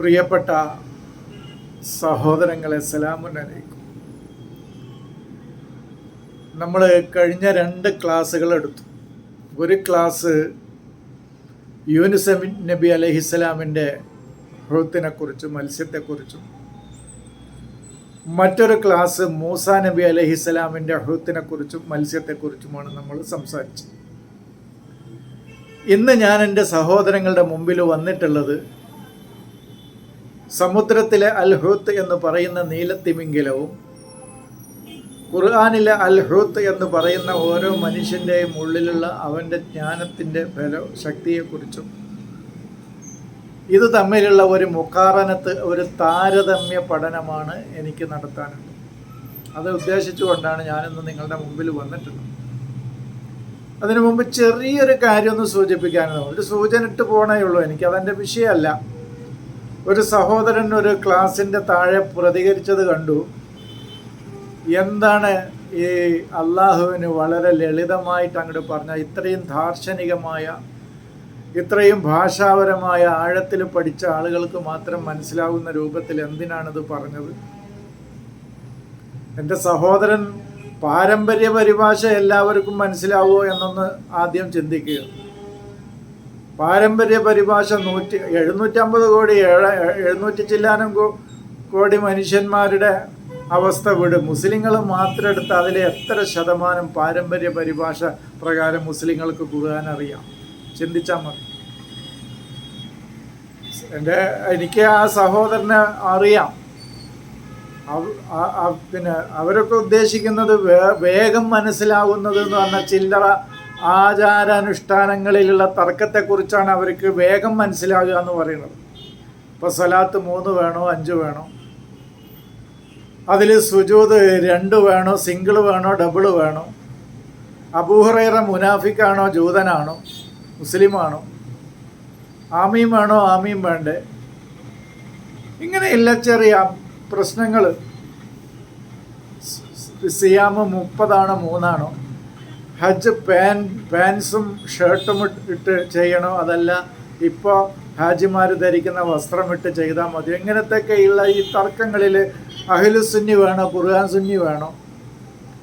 പ്രിയപ്പെട്ട സഹോദരങ്ങളെ സലാമുന്നയിക്കും നമ്മൾ കഴിഞ്ഞ രണ്ട് ക്ലാസ്സുകൾ എടുത്തു. ഒരു ക്ലാസ് യൂനിസഫ് നബി അലഹിസ്സലാമിന്റെ ഹൃത്തിനെക്കുറിച്ചും മത്സ്യത്തെക്കുറിച്ചും. മറ്റൊരു ക്ലാസ് മൂസ നബി അലഹിസ്സലാമിന്റെ ഹൃത്തിനെക്കുറിച്ചും മത്സ്യത്തെക്കുറിച്ചുമാണ് നമ്മൾ സംസാരിച്ചത്. ഇന്ന് ഞാൻ എന്റെ സഹോദരങ്ങളുടെ മുമ്പിൽ വന്നിട്ടുള്ളത് സമുദ്രത്തിലെ അൽഹൂത്ത് എന്ന് പറയുന്ന നീലത്തിമിംഗിലവും ഖുർആാനിലെ അൽഹൂത്ത് എന്ന് പറയുന്ന ഓരോ മനുഷ്യന്റെയും ഉള്ളിലുള്ള അവന്റെ ജ്ഞാനത്തിന്റെ ബല ശക്തിയെക്കുറിച്ചും ഇത് തമ്മിലുള്ള ഒരു മുക്കാറനത്ത് ഒരു താരതമ്യ പഠനമാണ് എനിക്ക് നടത്താനുള്ളത്. അത് ഉദ്ദേശിച്ചുകൊണ്ടാണ് ഞാനിന്ന് നിങ്ങളുടെ മുമ്പിൽ വന്നിട്ടുള്ളത്. അതിനു മുമ്പ് ചെറിയൊരു കാര്യം ഒന്ന് സൂചിപ്പിക്കാനുള്ളൂ ഒരു സൂചന ഇട്ട് പോണേ ഉള്ളൂ. എനിക്ക് അതെന്റെ വിഷയമല്ല. ഒരു സഹോദരൻ ഒരു ക്ലാസിന്റെ താഴെ പ്രതികരിച്ചത് കണ്ടു. എന്താണ് ഈ അള്ളാഹുവിന് വളരെ ലളിതമായിട്ട് അങ്ങോട്ട് പറഞ്ഞ ഇത്രയും ദാർശനികമായ ഇത്രയും ഭാഷാപരമായ ആഴത്തിൽ പഠിച്ച ആളുകൾക്ക് മാത്രം മനസ്സിലാവുന്ന രൂപത്തിൽ എന്തിനാണിത് പറഞ്ഞത്? എന്റെ സഹോദരൻ പാരമ്പര്യ പരിഭാഷ എല്ലാവർക്കും മനസ്സിലാവുമോ എന്നൊന്ന് ആദ്യം ചിന്തിക്കുക. പാരമ്പര്യ പരിഭാഷ നൂറ്റി എഴുന്നൂറ്റമ്പത് കോടി എഴുന്നൂറ്റി ചില്ലാനം കോടി മനുഷ്യന്മാരുടെ അവസ്ഥ വിടും. മുസ്ലിങ്ങൾ മാത്രം എടുത്ത് അതിലെ എത്ര ശതമാനം പാരമ്പര്യ പരിഭാഷ പ്രകാരം മുസ്ലിങ്ങൾക്ക് പോകാനറിയാം അറിയാം? ചിന്തിച്ചാൽ മതി. എന്റെ എനിക്ക് ആ സഹോദരനെ അറിയാം. പിന്നെ അവരൊക്കെ ഉദ്ദേശിക്കുന്നത് വേഗം മനസ്സിലാവുന്നത് എന്ന് പറഞ്ഞാൽ ചില്ലറ ആചാരാനുഷ്ഠാനങ്ങളിലുള്ള തർക്കത്തെക്കുറിച്ചാണ് അവർക്ക് വേഗം മനസ്സിലാകുക എന്ന് പറയുന്നത്. ഇപ്പോൾ സ്വലാത്ത് മൂന്ന് വേണോ അഞ്ച് വേണോ? അതിൽ സുജൂത് രണ്ട് വേണോ സിംഗിൾ വേണോ ഡബിൾ വേണോ? അബൂഹറേറ മുനാഫിക്കാണോ ജൂതനാണോ മുസ്ലിമാണോ? ആമീം വേണോ ആമീം വേണ്ടേ? ഇങ്ങനെയില്ല ചെറിയ പ്രശ്നങ്ങൾ സിയാമ് മുപ്പതാണോ മൂന്നാണോ? ഹജ്ജ് പാൻ പാൻസും ഷർട്ടും ഇട്ട് ചെയ്യണോ? അതല്ല ഇപ്പോൾ ഹാജിമാർ ധരിക്കുന്ന വസ്ത്രമിട്ട് ചെയ്താൽ മതി. ഇങ്ങനത്തെയൊക്കെയുള്ള ഈ തർക്കങ്ങളിൽ അഹിലു സുന്നി വേണോ ഖുർആൻ സുന്നി വേണോ?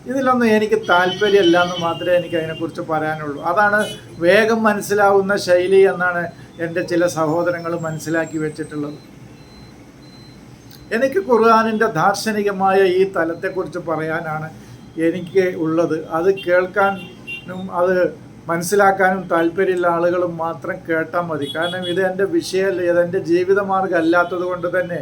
ഇതിലൊന്നും എനിക്ക് താല്പര്യമില്ല എന്ന് മാത്രമേ എനിക്ക് അതിനെക്കുറിച്ച് പറയാനുള്ളൂ. അതാണ് വേഗം മനസ്സിലാവുന്ന ശൈലി എന്നാണ് എന്റെ ചില സഹോദരങ്ങൾ മനസ്സിലാക്കി വെച്ചിട്ടുള്ളത്. എനിക്ക് ഖുർആാനിന്റെ ദാർശനികമായ ഈ തലത്തെക്കുറിച്ച് പറയാനാണ് എനിക്ക് ഉള്ളത്. അത് കേൾക്കാനും അത് മനസ്സിലാക്കാനും താല്പര്യമുള്ള ആളുകളും മാത്രം കേട്ടാൽ മതി. കാരണം ഇത് എന്റെ വിഷയമല്ല ഇത് എന്റെ ജീവിതമാർഗം അല്ലാത്തത് കൊണ്ട് തന്നെ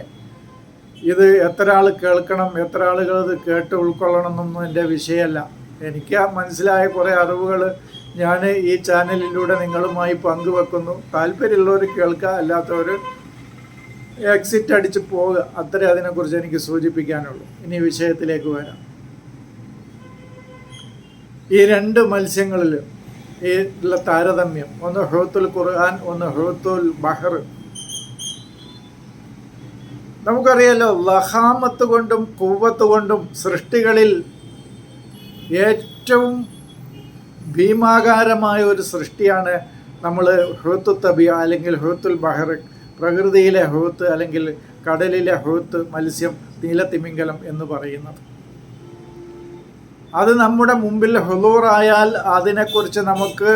ഇത് എത്ര ആൾ കേൾക്കണം എത്ര ആളുകൾ ഇത് കേട്ട് ഉൾക്കൊള്ളണം എന്നൊന്നും എന്റെ വിഷയമല്ല. എനിക്ക് മനസ്സിലായ കുറേ അറിവുകൾ ഞാൻ ഈ ചാനലിലൂടെ നിങ്ങളുമായി പങ്കുവെക്കുന്നു. താല്പര്യമുള്ളവർ കേൾക്കുക അല്ലാത്തവർ എക്സിറ്റ് അടിച്ച് പോവുക. അത്രേ അതിനെക്കുറിച്ച് എനിക്ക് സൂചിപ്പിക്കാനുള്ളൂ. ഇനി വിഷയത്തിലേക്ക് വരാം. ഈ രണ്ട് മത്സ്യങ്ങളിൽ ഈ ഉള്ള താരതമ്യം ഒന്ന് ഹൃത്തുൽ ഖുർആൻ ഒന്ന് ഹൃത്തുൽ ബഹർ. നമുക്കറിയാലോ ലഹാമത്ത് കൊണ്ടും കൂവത്ത് കൊണ്ടും സൃഷ്ടികളിൽ ഏറ്റവും ഭീമാകാരമായ ഒരു സൃഷ്ടിയാണ് നമ്മൾ ഹൃത്തു തബി അല്ലെങ്കിൽ ഹൃത്തുൽ ബഹർ. പ്രകൃതിയിലെ ഹൃത്ത് അല്ലെങ്കിൽ കടലിലെ ഹൃത്ത് മത്സ്യം നീലത്തിമിംഗലം എന്ന് പറയുന്നത്. അത് നമ്മുടെ മുമ്പിൽ ഹുലൂറായാൽ അതിനെക്കുറിച്ച് നമുക്ക്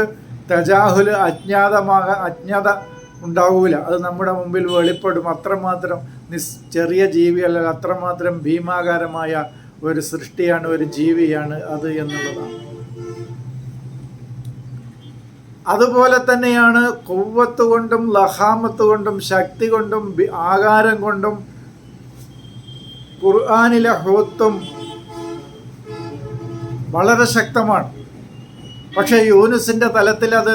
തജാഹുൽ അജ്ഞാതമാക അജ്ഞത ഉണ്ടാവൂല. അത് നമ്മുടെ മുമ്പിൽ വെളിപ്പെടും. അത്രമാത്രം നിസ് ചെറിയ ജീവിയല്ല അത്രമാത്രം ഭീമാകാരമായ ഒരു സൃഷ്ടിയാണ് ഒരു ജീവിയാണ് അത് എന്നുള്ളതാണ്. അതുപോലെ തന്നെയാണ് കൊവ്വത്ത് കൊണ്ടും ലഹാമത്ത് കൊണ്ടും ശക്തി കൊണ്ടും ആകാരം കൊണ്ടും ഖുർആാനിലെ ഹോത്തും വളരെ ശക്തമാണ്. പക്ഷേ യൂനുസിന്റെ തലത്തിൽ അത്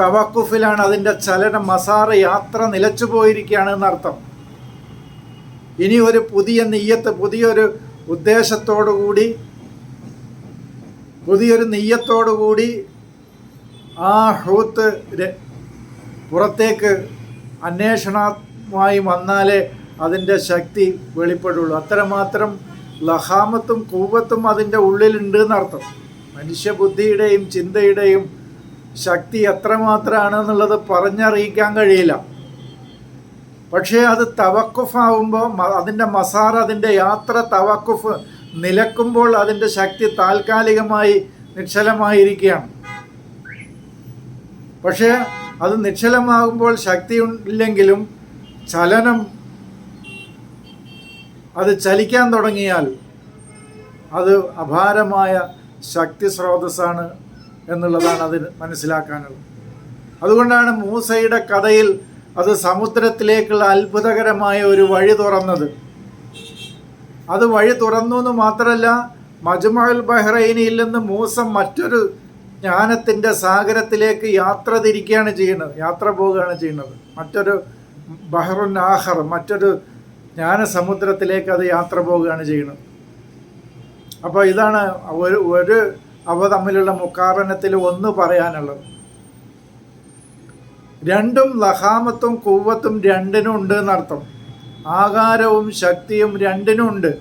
തവക്കുഫിലാണ് അതിന്റെ ചലനം മസാറ യാത്ര നിലച്ചു പോയിരിക്കുകയാണ് എന്നർത്ഥം. ഇനി ഒരു പുതിയ നെയ്യത്ത് പുതിയൊരു ഉദ്ദേശത്തോടു കൂടി പുതിയൊരു നെയ്യത്തോടു കൂടി ആ ഹൂത്ത് പുറത്തേക്ക് അന്വേഷണമായി വന്നാലേ അതിന്റെ ശക്തി വെളിപ്പെടുള്ളൂ. അത്രമാത്രം ലഹാമത്തും കൂവത്തും അതിന്റെ ഉള്ളിലുണ്ട് എന്നർത്ഥം. മനുഷ്യബുദ്ധിയുടെയും ചിന്തയുടെയും ശക്തി എത്രമാത്രമാണെന്നുള്ളത് പറഞ്ഞറിയിക്കാൻ കഴിയില്ല. പക്ഷേ അത് തവക്കുഫാവുമ്പോൾ അതിന്റെ മസാർ അതിന്റെ യാത്ര തവക്കുഫ് നിലക്കുമ്പോൾ അതിന്റെ ശക്തി താൽക്കാലികമായി നിശ്ചലമായിരിക്കുകയാണ്. പക്ഷേ അത് നിശ്ചലമാകുമ്പോൾ ശക്തി ഇല്ലെങ്കിലും ചലനം അത് ചലിക്കാൻ തുടങ്ങിയാൽ അത് അപാരമായ ശക്തി സ്രോതസ്സാണ് എന്നുള്ളതാണ് അതിന് മനസ്സിലാക്കാനുള്ളത്. അതുകൊണ്ടാണ് മൂസയുടെ കഥയിൽ അത് സമുദ്രത്തിലേക്കുള്ള അത്ഭുതകരമായ ഒരു വഴി തുറന്നത്. അത് വഴി തുറന്നു എന്ന് മാത്രമല്ല മജ്മഹൽ ബഹ്റൈനിയിൽ നിന്ന് മൂസ മറ്റൊരു ജ്ഞാനത്തിന്റെ സാഗരത്തിലേക്ക് യാത്ര തിരിക്കുകയാണ് ചെയ്യുന്നത് യാത്ര പോവുകയാണ് ചെയ്യുന്നത്. മറ്റൊരു ബഹ്റുൻ ആഹർ മറ്റൊരു ജ്ഞാനസമുദ്രത്തിലേക്ക് അത് യാത്ര പോവുകയാണ് ചെയ്യുന്നത്. അപ്പോൾ ഇതാണ് ഒരു ഒരു അവ തമ്മിലുള്ള മുക്കാറനത്തിൽ ഒന്ന് പറയാനുള്ളത്. രണ്ടും ലഹാമത്തും കൂവത്തും രണ്ടിനും ഉണ്ട് എന്നർത്ഥം. ആകാരവും ശക്തിയും രണ്ടിനും ഉണ്ട്.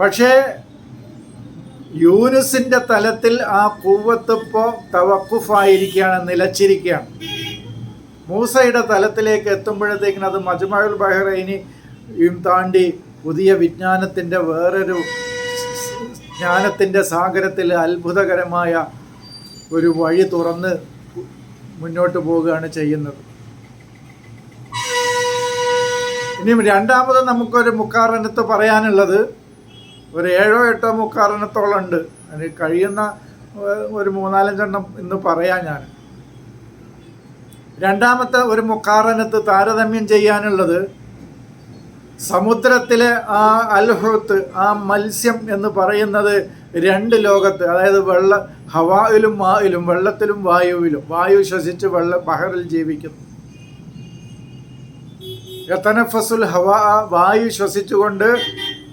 പക്ഷേ യൂനുസിന്റെ തലത്തിൽ ആ കൂവത്തിപ്പോൾ തവക്കുഫായിരിക്കുകയാണ് നിലച്ചിരിക്കുകയാണ്. മൂസയുടെ തലത്തിലേക്ക് എത്തുമ്പോഴത്തേക്കിന് അത് മജ്മഴുൽ ബഹ്റൈനിയും താണ്ടി പുതിയ വിജ്ഞാനത്തിന്റെ വേറൊരു ജ്ഞാനത്തിന്റെ സാഗരത്തിൽ അത്ഭുതകരമായ ഒരു വഴി തുറന്ന് മുന്നോട്ട് പോവുകയാണ് ചെയ്യുന്നത്. ഇനി രണ്ടാമത് നമുക്കൊരു മുക്കാറനത്ത് പറയാനുള്ളത് ഒരു ഏഴോ എട്ടോ മുക്കാറനത്തോളം ഉണ്ട്. അതിന് കഴിയുന്ന ഒരു മൂന്നാലഞ്ചെണ്ണം ഇന്ന് പറയാം ഞാൻ. രണ്ടാമത്തെ ഒരു മുക്കാറനത്ത് താരതമ്യം ചെയ്യാനുള്ളത് സമുദ്രത്തിലെ ആ അൽഹുത്ത് ആ മത്സ്യം എന്ന് പറയുന്നത് രണ്ട് ലോകത്ത് അതായത് വെള്ള ഹവായിലും വായിലും വെള്ളത്തിലും വായുവിലും വായു ശ്വസിച്ച് വെള്ള ബഹറിൽ ജീവിക്കുന്നു. യത്തനഫസുൽ ഹവാ വായു ശ്വസിച്ചുകൊണ്ട്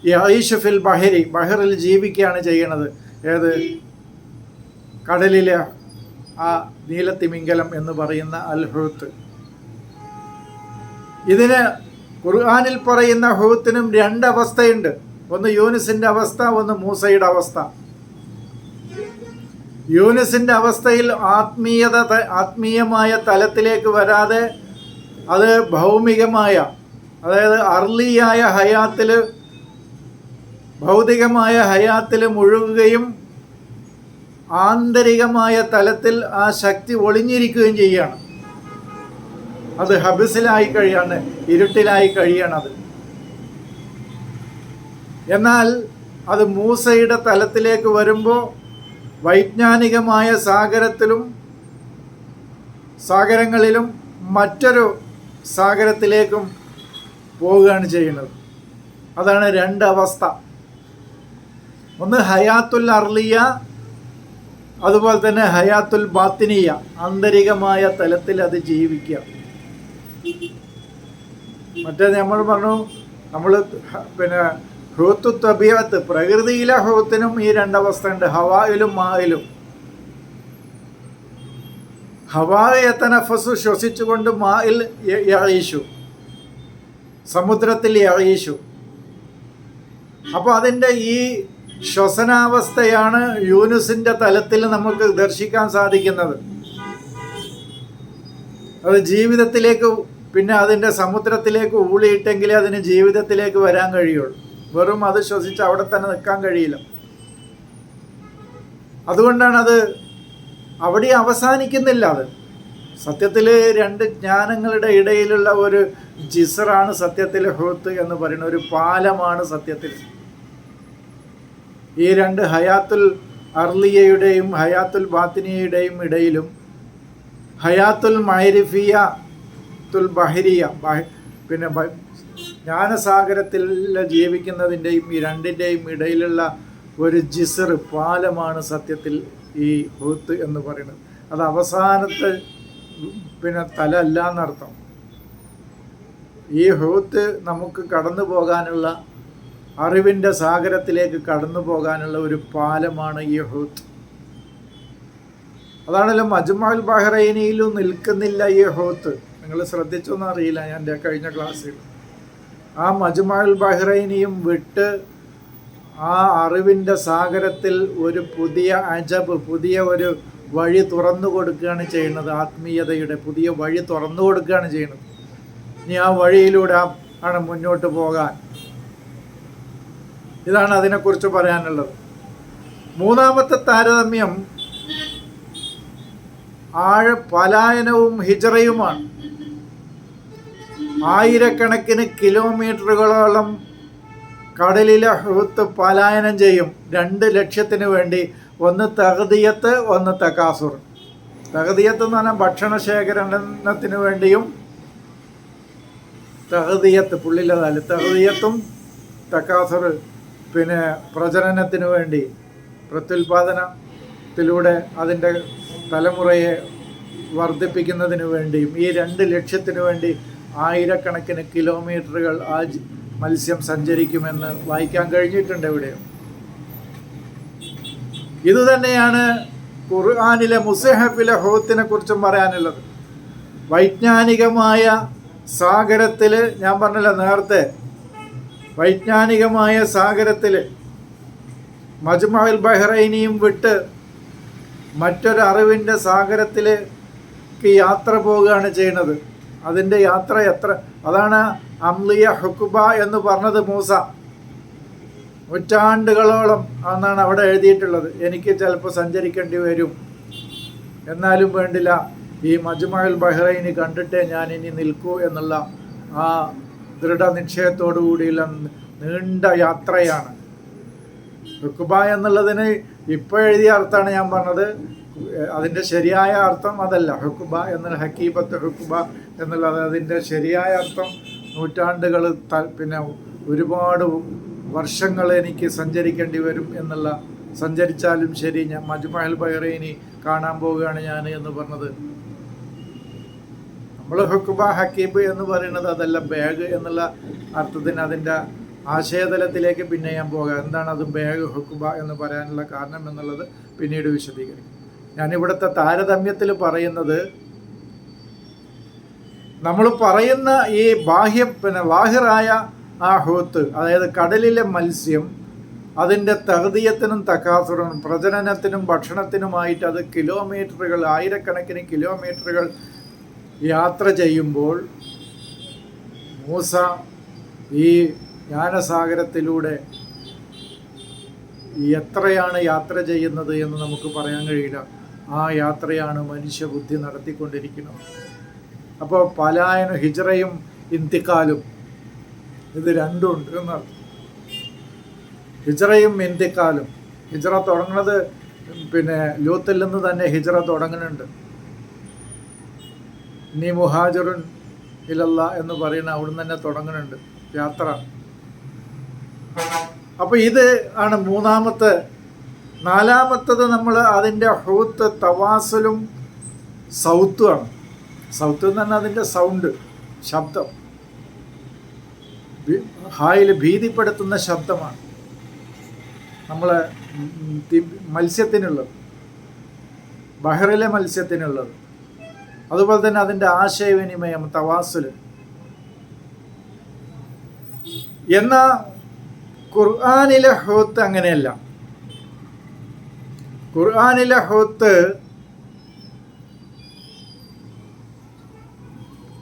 യഈഷു ഫിൽ ബഹരി ബഹറിൽ ജീവിക്കുകയാണ് ചെയ്യണത് ഏത്? കടലിലെ ആ നീലത്തിമിംഗലം എന്ന് പറയുന്ന അൽ അൽഹുത്ത്. ഇതിന് ഖുർആാനിൽ പറയുന്ന ഹൂത്തിനും രണ്ടവസ്ഥയുണ്ട് ഒന്ന് യൂനിസിന്റെ അവസ്ഥ ഒന്ന് മൂസയുടെ അവസ്ഥ. യൂനിസിന്റെ അവസ്ഥയിൽ ആത്മീയത ആത്മീയമായ തലത്തിലേക്ക് വരാതെ അത് ഭൗമികമായ അതായത് അർലിയായ ഹയാത്തിൽ ഭൗതികമായ ഹയാത്തിൽ മുഴുകുകയും ആന്തരികമായ തലത്തിൽ ആ ശക്തി ഒളിഞ്ഞിരിക്കുകയും ചെയ്യുകയാണ് അത് ഹബിസിലായി കഴിയാണ് ഇരുട്ടിലായി കഴിയണത് എന്നാൽ അത് മൂസയുടെ തലത്തിലേക്ക് വരുമ്പോൾ വൈജ്ഞാനികമായ സാഗരത്തിലും സാഗരങ്ങളിലും മറ്റൊരു സാഗരത്തിലേക്കും പോവുകയാണ് ചെയ്യുന്നത്. അതാണ് രണ്ട് അവസ്ഥ ഒന്ന് ഹയാത്തുൽ അർലിയ അതുപോലെ തന്നെ ഹയാത്തുൽ ബാത്തിനിയ ആന്തരികമായ തലത്തിൽ അത് ജീവിക്കുക. മറ്റേ നമ്മൾ പറഞ്ഞു നമ്മൾ പിന്നെ ഹൂത്തു തബിയത്ത് പ്രകൃതിയിലെ ഹൂത്തിനും ഈ രണ്ടവസ്ഥ ഉണ്ട്. ഹവായിലും മായിലും. ഹവായ തനഫസു ശ്വസിച്ചുകൊണ്ട് മായിൽ യഴീഷു സമുദ്രത്തിൽ യഴീഷു അപ്പോൾ അതിന്റെ ഈ ശ്വസനാവസ്ഥയാണ് യൂനുസിന്റെ തലത്തിൽ നമുക്ക് ദർശിക്കാൻ സാധിക്കുന്നത്. അത് ജീവിതത്തിലേക്ക് പിന്നെ അതിന്റെ സമുദ്രത്തിലേക്ക് ഊളിയിട്ടെങ്കിലേ അതിന് ജീവിതത്തിലേക്ക് വരാൻ കഴിയുള്ളൂ. വെറും അത് ശ്വസിച്ച് അവിടെ തന്നെ നിൽക്കാൻ കഴിയില്ല. അതുകൊണ്ടാണ് അത് അവിടെ അവസാനിക്കുന്നില്ല അത്. സത്യത്തിൽ രണ്ട് ജ്ഞാനങ്ങളുടെ ഇടയിലുള്ള ഒരു ജിസറാണ് സത്യത്തിൽ ഹൂത്ത് എന്ന് പറയുന്ന ഒരു പാലമാണ് സത്യത്തിൽ ഈ രണ്ട് ഹയാത്തുൽ അർലിയയുടെയും ഹയാത്തുൽ ബാത്തിനിയയുടെയും ഇടയിലും ഹയാത്തുൽ മൈരിഫിയ തുൽ ബഹരിയ പിന്നെ ജ്ഞാനസാഗരത്തിൽ ജീവിക്കുന്നതിന്റെയും ഈ രണ്ടിന്റെയും ഇടയിലുള്ള ഒരു ജിസർ പാലമാണ് സത്യത്തിൽ ഈ ഹൂത്ത് എന്ന് പറയുന്നത്. അത് അവസാനത്തെ പിന്നെ തല അല്ല എന്നർത്ഥം. ഈ ഹൂത്ത് നമുക്ക് കടന്നു പോകാനുള്ള അറിവിന്റെ സാഗരത്തിലേക്ക് കടന്നു പോകാനുള്ള ഒരു പാലമാണ് യഹൂദ്. അതാണല്ലോ മജ്മഅൽ ബഹ്റൈനിയിലും നിൽക്കുന്നില്ല യഹൂത്ത് ഹൂത്ത് നിങ്ങൾ ശ്രദ്ധിച്ചൊന്നും അറിയില്ല ഞാൻ എന്റെ കഴിഞ്ഞ ക്ലാസ്സിൽ. ആ മജ്മഅൽ ബഹ്റൈനിയും വിട്ട് ആ അറിവിന്റെ സാഗരത്തിൽ ഒരു പുതിയ അജബ് പുതിയ ഒരു വഴി തുറന്നു കൊടുക്കുകയാണ് ചെയ്യുന്നത് ആത്മീയതയുടെ പുതിയ വഴി തുറന്നു കൊടുക്കുകയാണ് ചെയ്യുന്നത്. ഇനി ആ വഴിയിലൂടെ ആണ് മുന്നോട്ട് പോകാൻ. ഇതാണ് അതിനെക്കുറിച്ച് പറയാനുള്ളത്. മൂന്നാമത്തെ താരതമ്യം ആഴ പലായനവും ഹിജറയുമാണ്. ആയിരക്കണക്കിന് കിലോമീറ്ററുകളോളം കടലിലെ ഹൃത്ത് പലായനം ചെയ്യും. രണ്ട് ലക്ഷ്യത്തിന് വേണ്ടി. ഒന്ന് തകതിയത്ത് ഒന്ന് തക്കാസുർ തകതിയത്ത് എന്ന് പറഞ്ഞാൽ ഭക്ഷണ ശേഖരണത്തിന് വേണ്ടിയും തകതിയത്ത് പുള്ളിലതാൽ തകതിയത്തും തക്കാസുർ പിന്നെ പ്രജനനത്തിനു വേണ്ടി പ്രത്യുൽപാദനത്തിലൂടെ അതിന്റെ തലമുറയെ വർദ്ധിപ്പിക്കുന്നതിന് വേണ്ടിയും ഈ രണ്ട് ലക്ഷ്യത്തിനു വേണ്ടി ആയിരക്കണക്കിന് കിലോമീറ്ററുകൾ ആ മത്സ്യം സഞ്ചരിക്കുമെന്ന് വായിക്കാൻ കഴിഞ്ഞിട്ടുണ്ട് ഇവിടെ. ഇതുതന്നെയാണ് ഖുർആാനിലെ മുസഹഫിലെ ഹോത്തിനെ കുറിച്ചും പറയാനുള്ളത്. വൈജ്ഞാനികമായ സാഗരത്തിൽ ഞാൻ പറഞ്ഞല്ലോ നേരത്തെ വൈജ്ഞാനികമായ സാഗരത്തിൽ മജ്മഹൽ ബഹ്റൈനിയും വിട്ട് മറ്റൊരു അറിവിന്റെ സാഗരത്തിലേക്ക് യാത്ര പോവുകയാണ് ചെയ്യുന്നത്. അതിന്റെ യാത്ര എത്ര? അതാണ് അംലിയ ഹുക്കുബ എന്ന് പറഞ്ഞത് മൂസ. നൂറ്റാണ്ടുകളോളം എന്നാണ് അവിടെ എഴുതിയിട്ടുള്ളത്. എനിക്ക് ചിലപ്പോൾ സഞ്ചരിക്കേണ്ടി വരും. എന്നാലും വേണ്ടില്ല. ഈ മജ്മഹൽ ബഹ്റൈനി കണ്ടിട്ടേ ഞാൻ ഇനി നിൽക്കൂ എന്നുള്ള ആ ദൃഢനിശ്ചയത്തോടു കൂടിയുള്ള നീണ്ട യാത്രയാണ്. റുക്കുബ എന്നുള്ളതിന് ഇപ്പോൾ എഴുതിയ അർത്ഥമാണ് ഞാൻ പറഞ്ഞത്. അതിന്റെ ശരിയായ അർത്ഥം അതല്ല. ഹുക്കുബ എന്നുള്ള ഹക്കീബത്ത് ഹുക്കുബ എന്നുള്ളത് അതിന്റെ ശരിയായ അർത്ഥം നൂറ്റാണ്ടുകൾ പിന്നെ ഒരുപാട് വർഷങ്ങൾ എനിക്ക് സഞ്ചരിക്കേണ്ടി വരും എന്നുള്ള സഞ്ചരിച്ചാലും ശരി ഞാൻ മജ്മഹൽ ബഹ്റൈനി കാണാൻ പോവുകയാണ് ഞാൻ എന്ന് പറഞ്ഞത്. നമ്മൾ ഹുക്കുബ ഹക്കീബ് എന്ന് പറയുന്നത് അതല്ല ബാഗ് എന്നുള്ള അർത്ഥത്തിന് അതിന്റെ ആശയതലത്തിലേക്ക് പിന്നെ ഞാൻ പോകാം. എന്താണ് അത് ബാഗ് ഹുക്കുബ എന്ന് പറയാനുള്ള കാരണം എന്നുള്ളത് പിന്നീട് വിശദീകരിക്കും. ഞാനിവിടുത്തെ താരതമ്യത്തിൽ പറയുന്നത് നമ്മൾ പറയുന്ന ഈ ബാഹ്യ പിന്നെ വാഹിറായ ആ ഹൂത്ത് അതായത് കടലിലെ മത്സ്യം അതിന്റെ തഹതീയത്തിനും തക്കാസുറിനും പ്രജനനത്തിനും ഭക്ഷണത്തിനുമായിട്ട് അത് കിലോമീറ്ററുകൾ ആയിരക്കണക്കിന് കിലോമീറ്ററുകൾ യാത്ര ചെയ്യുമ്പോൾ മൂസ ഈ ജ്ഞാനസാഗരത്തിലൂടെ എത്രയാണ് യാത്ര ചെയ്യുന്നത് എന്ന് നമുക്ക് പറയാൻ കഴിയില്ല. ആ യാത്രയാണ് മനുഷ്യബുദ്ധി നടത്തിക്കൊണ്ടിരിക്കുന്നത്. അപ്പോൾ പലായന ഹിജറയും ഇന്തിക്കാലും ഇത് രണ്ടുണ്ട് എന്നർത്ഥം ഹിജറയും ഇന്തിക്കാലും. ഹിജറ തുടങ്ങുന്നത് പിന്നെ ലൂത്തിൽ നിന്ന് തന്നെ ഹിജറ തുടങ്ങുന്നുണ്ട്. നീ മുഹാജറുൻ ഇലല്ല എന്ന് പറയുന്ന അവിടുന്ന് തന്നെ തുടങ്ങുന്നുണ്ട്. യാത്ര. അപ്പോൾ ഇത് ആണ് മൂന്നാമത്തെ നാലാമത്തത് നമ്മൾ അതിന്റെ ഹൂത്ത് തവാസലും സൗത്തുമാണ് സൗത്ത് എന്ന് പറഞ്ഞാൽ അതിന്റെ സൗണ്ട് ശബ്ദം. ഹായിൽ ഭീതിപ്പെടുത്തുന്ന ശബ്ദമാണ്. നമ്മളെ മത്സ്യത്തിനുള്ളത്. ബഹറിലെ മത്സ്യത്തിനുള്ളത്. അതുപോലെ തന്നെ അതിന്റെ ആശയവിനിമയം തവാസുൽ. എന്ന ഖുർആാനിലെ ഹോത്ത് അങ്ങനെയല്ല. ഖുർആാനിലെ ഹോത്ത്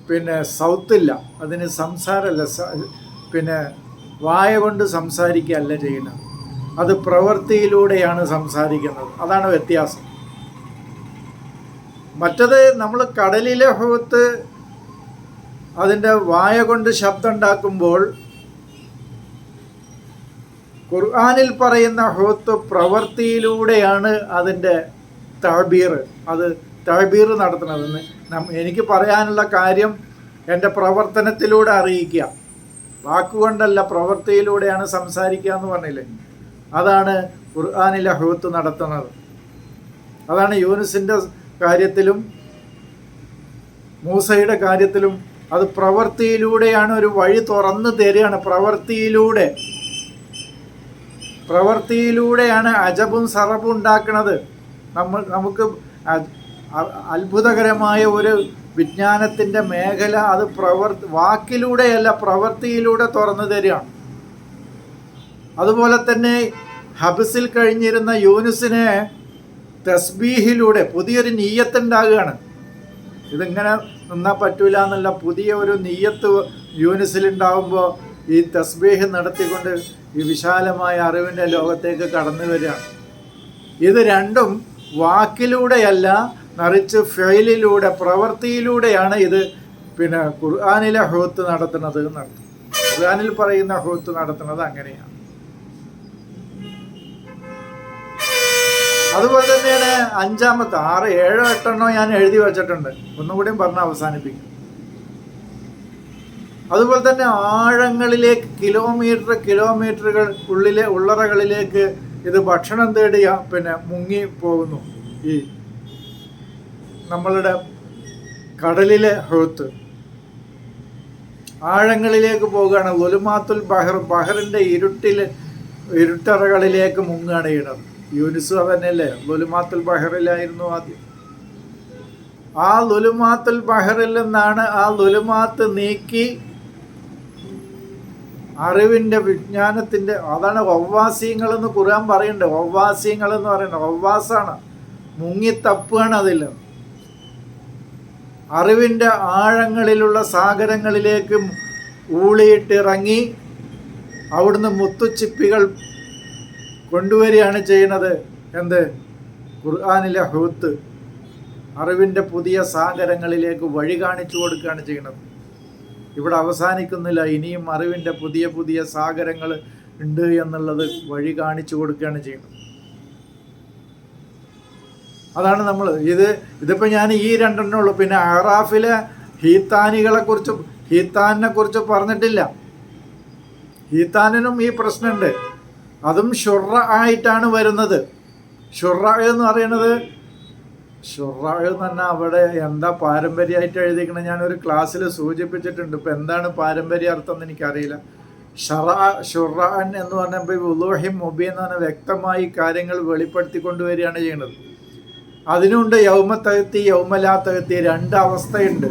പിന്നെ സൗത്തില്ല. അതിന് സംസാരമല്ല പിന്നെ വായ കൊണ്ട് സംസാരിക്കുകയല്ല ചെയ്യുന്നത്. അത് പ്രവൃത്തിയിലൂടെയാണ് സംസാരിക്കുന്നത്. അതാണ് വ്യത്യാസം. മറ്റത് നമ്മൾ കടലിലെ ഹോത്ത് അതിന്റെ വായ കൊണ്ട് ശബ്ദം ഉണ്ടാക്കുമ്പോൾ ഖുർആാനിൽ പറയുന്ന ഹോത്ത് പ്രവൃത്തിയിലൂടെയാണ് അതിന്റെ തഴബീർ അത് തഴബീർ നടത്തുന്നതെന്ന് നം- എനിക്ക് പറയാനുള്ള കാര്യം എന്റെ പ്രവർത്തനത്തിലൂടെ അറിയിക്കുക. വാക്കുകൊണ്ടല്ല പ്രവൃത്തിയിലൂടെയാണ് സംസാരിക്കുക എന്ന് പറഞ്ഞില്ലേ? അതാണ് ഖുർആാനിലെ ഹോത്ത് നടത്തുന്നത്. അതാണ് യൂനുസിന്റെ കാര്യത്തിലും മൂസയുടെ കാര്യത്തിലും അത് പ്രവൃത്തിയിലൂടെയാണ് ഒരു വഴി തുറന്നു തരികയാണ്. പ്രവൃത്തിയിലൂടെ പ്രവൃത്തിയിലൂടെയാണ് അജബും സറബും ഉണ്ടാക്കുന്നത് നമ്മൾ നമുക്ക് അത്ഭുതകരമായ ഒരു വിജ്ഞാനത്തിന്റെ മേഖല അത് പ്രവർത്തി വാക്കിലൂടെയല്ല പ്രവൃത്തിയിലൂടെ തുറന്നു തരികയാണ്. അതുപോലെ തന്നെ ഹബ്സിൽ കഴിഞ്ഞിരുന്ന യൂനുസിനെ തസ്ബീഹിലൂടെ പുതിയൊരു നീയത്തുണ്ടാകുകയാണ്. ഇതിങ്ങനെ നിന്നാൽ പറ്റൂല എന്നുള്ള പുതിയ ഒരു നീയത്ത് യൂനിസിലുണ്ടാവുമ്പോൾ ഈ തസ്ബീഹ് നടത്തിക്കൊണ്ട് ഈ വിശാലമായ അറിവിന്റെ ലോകത്തേക്ക് കടന്നു വരികയാണ് ഇത് രണ്ടും വാക്കിലൂടെയല്ല മറിച്ച് ഫെയിലിലൂടെ പ്രവൃത്തിയിലൂടെയാണ് ഇത് പിന്നെ ഖുർആാനിലെ ഹൂത്ത് നടത്തുന്നത് എന്നർത്ഥം ഖുർആാനിൽ പറയുന്ന ഹൂത്ത് നടത്തുന്നത് അങ്ങനെയാണ്. അതുപോലെ തന്നെയാണ് അഞ്ചാമത്തെ ആറ് ഏഴോ എട്ടെണ്ണോ ഞാൻ എഴുതി വെച്ചിട്ടുണ്ട്. ഒന്നുകൂടിയും പറഞ്ഞ് അവസാനിപ്പിക്കും. അതുപോലെ തന്നെ ആഴങ്ങളിലേക്ക് കിലോമീറ്റർ കിലോമീറ്ററുകൾ ഉള്ളിലെ ഉള്ളറകളിലേക്ക് ഇത് ഭക്ഷണം തേടി പിന്നെ മുങ്ങി പോകുന്നു ഈ നമ്മളുടെ കടലിലെ ഹൃത്ത്. ആഴങ്ങളിലേക്ക് പോകുകയാണ് ഒലുമാത്തുൽ ബഹർ ബഹറിന്റെ ഇരുട്ടിൽ ഇരുട്ടറകളിലേക്ക് മുങ്ങുകയാണ് ചെയ്യണത് യൂനിസ് തന്നെയല്ലേ ലുലുമാത്തുൽ ബഹറിലായിരുന്നു ആദ്യം. ആ ലുലുമാത്തുൽ ബഹറിൽ നിന്നാണ് ആ ലുലുമാത്ത് നീക്കി അറിവിന്റെ വിജ്ഞാനത്തിന്റെ അതാണ് ഒവ്വാസിയങ്ങൾ എന്ന് ഖുർആൻ ഒവ്വാസിയങ്ങൾ എന്ന് പറയുന്നത് ഒവ്വാസാണ് മുങ്ങി തപ്പുകയാണ് അതിൽ. അറിവിന്റെ ആഴങ്ങളിലുള്ള സാഗരങ്ങളിലേക്ക് ഊളിയിട്ടിറങ്ങി അവിടുന്ന് മുത്തുച്ചിപ്പികൾ കൊണ്ടുവരികയാണ് ചെയ്യുന്നത്. എന്ത്? ഖുർആാനിലെ ഹൂത്ത്. അറിവിന്റെ പുതിയ സാഗരങ്ങളിലേക്ക് വഴി കാണിച്ചു കൊടുക്കുകയാണ് ചെയ്യുന്നത്. ഇവിടെ അവസാനിക്കുന്നില്ല. ഇനിയും അറിവിന്റെ പുതിയ പുതിയ സാഗരങ്ങൾ ഉണ്ട് എന്നുള്ളത് വഴി കാണിച്ചു കൊടുക്കുകയാണ് ചെയ്യുന്നത്. അതാണ് നമ്മൾ ഇത് ഇതിപ്പോൾ ഞാൻ ഈ രണ്ടെണ്ണേ ഉള്ളൂ. പിന്നെ അറാഫിലെ ഹീത്താനികളെ കുറിച്ച് ഹീത്താനിനെ കുറിച്ച് പറഞ്ഞിട്ടില്ല. ഹീത്താനിനും ഈ പ്രശ്നമുണ്ട്. അതും ഷുറ ആയിട്ടാണ് വരുന്നത്. ഷുറ എന്ന് പറയുന്നത് ഷുറ എന്ന് പറഞ്ഞാൽ അവിടെ എന്താ പാരമ്പര്യമായിട്ട് എഴുതിക്കണം ഞാനൊരു ക്ലാസ്സിൽ സൂചിപ്പിച്ചിട്ടുണ്ട്. ഇപ്പം എന്താണ് പാരമ്പര്യ അർത്ഥം എന്ന് എനിക്കറിയില്ല ഷറ ഷുറാൻ എന്ന് പറഞ്ഞപ്പോൾ ഉലോഹിം മൊബി എന്ന് പറഞ്ഞാൽ വ്യക്തമായി കാര്യങ്ങൾ വെളിപ്പെടുത്തി കൊണ്ടുവരികയാണ് ചെയ്യുന്നത്. അതിനുണ്ട് യൗമത്തകത്തി യൗമലാത്തകത്തി രണ്ട് അവസ്ഥയുണ്ട്.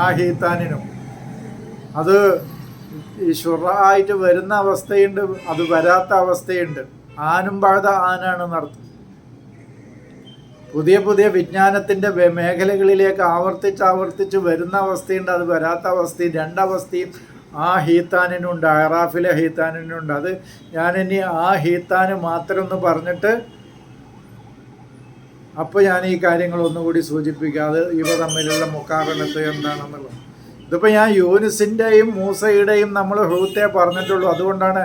ആ ഹീത്താനിനും അത് ഷുറായിട്ട് വരുന്ന അവസ്ഥയുണ്ട് അത് വരാത്ത അവസ്ഥയുണ്ട്. ആനും പഴുത ആനാണ് നടത്തുന്നത്. പുതിയ പുതിയ വിജ്ഞാനത്തിന്റെ മേഖലകളിലേക്ക് ആവർത്തിച്ച് ആവർത്തിച്ച് വരുന്ന അവസ്ഥയുണ്ട് അത് വരാത്ത അവസ്ഥയും രണ്ടവസ്ഥയും ആ ഹീത്താനിനുണ്ട് അറാഫിലെ ഹീത്താനിനുണ്ട്. അത് ഞാനിനി ആ ഹീത്താന് മാത്രം ഒന്ന് പറഞ്ഞിട്ട് അപ്പോൾ ഞാൻ ഈ കാര്യങ്ങൾ ഒന്നുകൂടി സൂചിപ്പിക്കാതെ ഇവ തമ്മിലുള്ള മുക്കാറണത്ത് എന്താണെന്നുള്ളത്. ഇതിപ്പോൾ ഞാൻ യൂനിസിന്റെയും മൂസയുടെയും നമ്മൾ ഹൃദയത്തെ പറഞ്ഞിട്ടുള്ളൂ. അതുകൊണ്ടാണ്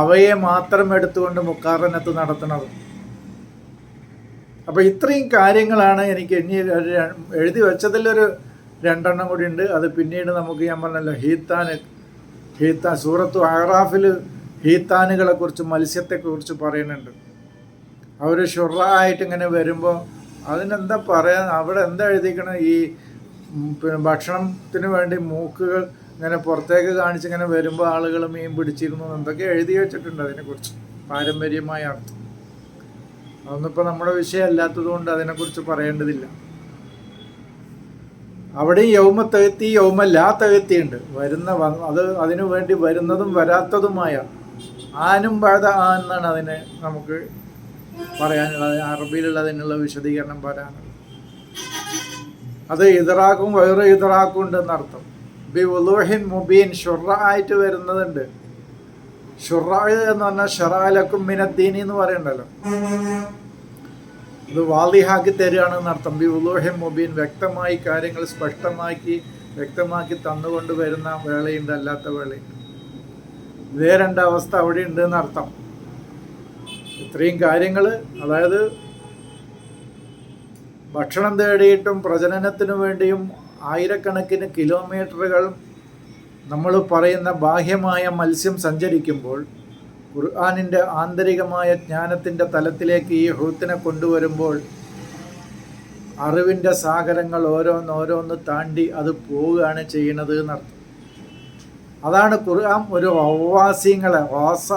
അവയെ മാത്രം എടുത്തുകൊണ്ട് മുക്കാറനത്ത് നടത്തുന്നത്. അപ്പോൾ ഇത്രയും കാര്യങ്ങളാണ് എനിക്ക് ഇനി എഴുതി വെച്ചതിലൊരു രണ്ടെണ്ണം കൂടി ഉണ്ട്. അത് പിന്നീട് നമുക്ക് ഞാൻ പറഞ്ഞല്ലോ ഹീത്താൻ ഹീത്താൻ സൂറത്തു ആറാഫിൽ ഹീത്താനുകളെ കുറിച്ച് മത്സ്യത്തെക്കുറിച്ച് പറയുന്നുണ്ട്. അവർ ഷുറായിട്ട് ഇങ്ങനെ വരുമ്പോൾ അതിനെന്താ പറയാ അവിടെ എന്താ എഴുതിക്കണം ഈ പിന്നെ ഭക്ഷണത്തിന് വേണ്ടി മൂക്കുകൾ ഇങ്ങനെ പുറത്തേക്ക് കാണിച്ച് ഇങ്ങനെ വരുമ്പോൾ ആളുകൾ മീൻ പിടിച്ചിരുന്നു എന്തൊക്കെ എഴുതി വെച്ചിട്ടുണ്ട് അതിനെക്കുറിച്ച്. പാരമ്പര്യമായ അർത്ഥം അതൊന്നിപ്പോൾ നമ്മുടെ വിഷയം അല്ലാത്തത് കൊണ്ട് അതിനെക്കുറിച്ച് പറയേണ്ടതില്ല. അവിടെ യൗമ തകത്തി യൗമല്ലാ തകത്തിയുണ്ട്. വരുന്ന അത് അതിനു വേണ്ടി വരുന്നതും വരാത്തതുമായ ആനും പാത ആ എന്നാണ് അതിനെ നമുക്ക് പറയാനുള്ളത്. അറബിയിലുള്ള അതിനുള്ള വിശദീകരണം പറയാനുള്ളത്. അത് ഇതറാക്കും വേറെ ഇതറാക്കും ഉണ്ടെന്ന് അർത്ഥം. ബി ഉലൂഹിൻ മുബീൻ ഷുറ ആയിട്ട് വരുന്നതുണ്ട്. ഷുറ എന്ന് പറഞ്ഞാൽ ഷറാലക്കും മിനദ്ദീനി എന്ന് പറയണ്ടല്ലോ. ഇത് വാദിഹാക്കി തരികയാണെന്ന് അർത്ഥം. ബി ഉലൂഹിൻ മുബീൻ വ്യക്തമായി കാര്യങ്ങൾ സ്പഷ്ടമാക്കി വ്യക്തമാക്കി തന്നുകൊണ്ട് വരുന്ന വേളയുണ്ട് അല്ലാത്ത വേളയുണ്ട്. ഇതേ രണ്ടവസ്ഥ അവിടെ ഉണ്ട് എന്നർത്ഥം ഇത്രയും കാര്യങ്ങൾ അതായത് ഭക്ഷണം തേടിയിട്ടും പ്രജനനത്തിനു വേണ്ടിയും ആയിരക്കണക്കിന് കിലോമീറ്ററുകൾ നമ്മൾ പറയുന്ന ബാഹ്യമായ മത്സ്യം സഞ്ചരിക്കുമ്പോൾ ഖുർആാനിന്റെ ആന്തരികമായ ജ്ഞാനത്തിന്റെ തലത്തിലേക്ക് ഈ ഹൂത്തിനെ കൊണ്ടുവരുമ്പോൾ അറിവിന്റെ സാഗരങ്ങൾ ഓരോന്നോരോന്ന് താണ്ടി അത് പോവുകയാണ് ചെയ്യുന്നത് എന്നർത്ഥം. അതാണ് ഖുർആൻ ഒരു ഔവാസിങ്ങളെ ഓസ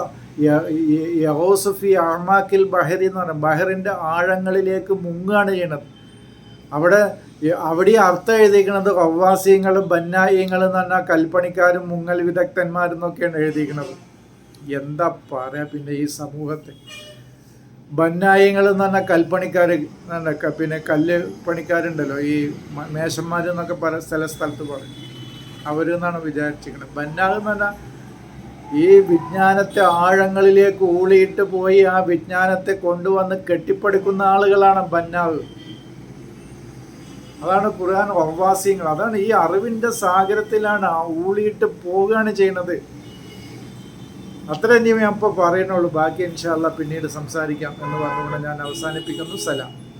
യഹോസുഫി അഹ്മാക്കിൽ ബഹരി എന്ന് പറഞ്ഞാൽ ബഹറിന്റെ ആഴങ്ങളിലേക്ക് മുങ്ങുകയാണ് ചെയ്യണത് അവിടെ അവിടെ അർത്ഥം എഴുതിയിരിക്കുന്നത് ഒവാസിയങ്ങളും ബന്നായിങ്ങളും എന്ന് പറഞ്ഞാൽ കൽപ്പണിക്കാരും മുങ്ങൽ വിദഗ്ധന്മാരും എന്നൊക്കെയാണ് എഴുതിയിരിക്കുന്നത്. എന്താ പറയാ പിന്നെ ഈ സമൂഹത്തെ? ബന്നായങ്ങൾ എന്ന് പറഞ്ഞാൽ കൽപ്പണിക്കാർ പിന്നെ കല്ല് പണിക്കാരുണ്ടല്ലോ ഈ മേശന്മാരെന്നൊക്കെ പല സ്ഥല സ്ഥലത്ത് പറയും. അവരെന്നാണ് വിചാരിച്ചിരിക്കുന്നത് ബന്നാഗ് എന്ന് പറഞ്ഞാൽ ഈ വിജ്ഞാനത്തെ ആഴങ്ങളിലേക്ക് ഊളിയിട്ട് പോയി ആ വിജ്ഞാനത്തെ കൊണ്ടുവന്ന് കെട്ടിപ്പടുക്കുന്ന ആളുകളാണ് ബന്നാവ് അതാണ് ഖുർആൻ വവാസിയങ്ങൾ അതാണ് ഈ അറിവിന്റെ സാഗരത്തിലാണ് ഊളിയിട്ട് പോവുകയാണ് ചെയ്യുന്നത്. അത്ര ഇനി ഞാൻ ഇപ്പോൾ പറയുന്നുള്ളൂ. ബാക്കി ഇൻഷാല്ല പിന്നീട് സംസാരിക്കാം എന്ന് പറഞ്ഞുകൊണ്ട് ഞാൻ അവസാനിപ്പിക്കുന്നു. സലാം.